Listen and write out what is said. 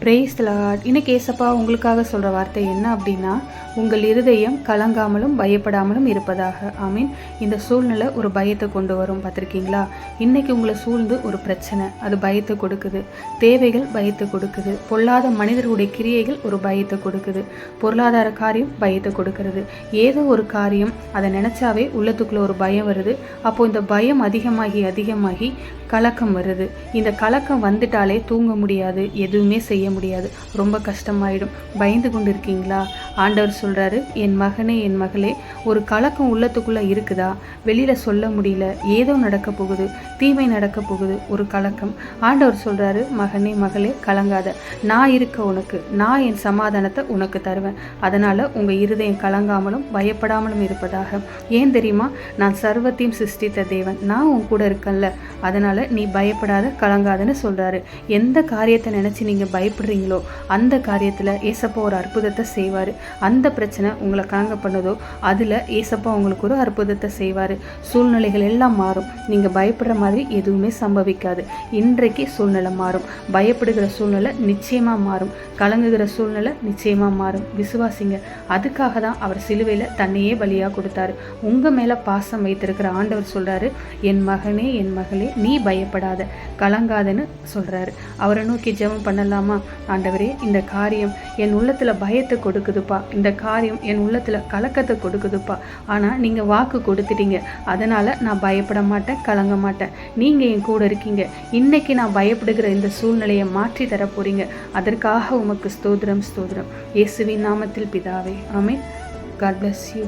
Brace Lord இன்னைக்கு ஏசப்பா உங்களுக்காக சொல்கிற வார்த்தை என்ன அப்படின்னா உங்கள் இருதயம் கலங்காமலும் பயப்படாமலும் இருப்பதாக. ஐ மீன் இந்த சூழ்நிலை ஒரு பயத்தை கொண்டு வரும் பார்த்துருக்கீங்களா? இன்னைக்கு உங்களை சூழ்ந்து ஒரு பிரச்சனை. அது பயத்தை கொடுக்குது. தேவைகள் பயத்தை கொடுக்குது. பொல்லாத மனிதர்களுடைய கிரியைகள் ஒரு பயத்தை கொடுக்குது. பொருளாதார காரியம் பயத்தை கொடுக்கறது. ஏதோ ஒரு காரியம் அதை நினச்சாவே உள்ளத்துக்குள்ளே ஒரு பயம் வருது. அப்போது இந்த பயம் அதிகமாகி அதிகமாகி கலக்கம் வருது. இந்த கலக்கம் வந்துட்டாலே தூங்க முடியாது. எதுவுமே செய்ய முடியாது. ரொம்ப கஷ்டமாயிடும். பயந்து கொண்டு இருக்கீங்களா ஆண்டவர் சொல்கிறாரு என் மகனே என் மகளே ஒரு கலக்கம் உள்ளத்துக்குள்ளே இருக்குதா? வெளியில் சொல்ல முடியல. ஏதோ நடக்க போகுது. தீமை நடக்க போகுது. ஒரு கலக்கம். ஆண்டவர் சொல்கிறாரு மகனே மகளே கலங்காத. நான் இருக்க உனக்கு நான் என் சமாதானத்தை உனக்கு தருவேன். அதனால் உங்கள் இருதயம் கலங்காமலும் பயப்படாமலும் இருப்பதாக. ஏன் தெரியுமா? நான் சர்வத்தையும் சிருஷ்டித்த தேவன். நான் உன் கூட இருக்கேன்ல. அதனால் நீ பயப்படாத கலங்காதன்னு சொல்கிறாரு எந்த காரியத்தை நினச்சி நீங்கள் பயப்ப பயப்படுறீங்களோ அந்த காரியத்தில் ஏசப்பா ஒரு அற்புதத்தை செய்வார். அந்த பிரச்சனை உங்களை கலங்க பண்ணதோ அதில் ஏசப்பா உங்களுக்கு ஒரு அற்புதத்தை செய்வார். சூழ்நிலைகள் எல்லாம் மாறும். நீங்கள் பயப்படுற மாதிரி எதுவுமே சம்பவிக்காது. இன்றைக்கு சூழ்நிலை மாறும். பயப்படுகிற சூழ்நிலை நிச்சயமாக மாறும். கலங்குகிற சூழ்நிலை நிச்சயமாக மாறும். விசுவாசிங்க அதுக்காக தான் அவர் சிலுவையில் தன்னையே பலியாக கொடுத்தாரு. உங்கள் மேலே பாசம் வைத்திருக்கிற ஆண்டவர் சொல்கிறாரு என் மகனே என் மகளே நீ பயப்படாத. கலங்காதன்னு சொல்கிறாரு அவரை நோக்கி ஜெபம் பண்ணலாமா? ஆண்டவரே இந்த காரியம் என் உள்ளத்தில் பயத்தை கொடுக்குதுப்பா. இந்த காரியம் என் உள்ளத்தில் கலக்கத்தை கொடுக்குதுப்பா. ஆனால் நீங்கள் வாக்கு கொடுத்துட்டீங்க. அதனால் நான் பயப்பட மாட்டேன் கலங்க மாட்டேன். நீங்கள் என் கூட இருக்கீங்க. இன்னைக்கு நான் பயப்படுகிற இந்த சூழ்நிலையை மாற்றி தர போறீங்க அதற்காக உமக்கு ஸ்தோத்திரம் ஸ்தோத்திரம். இயேசுவின் நாமத்தில் பிதாவே. ஆமென். God bless you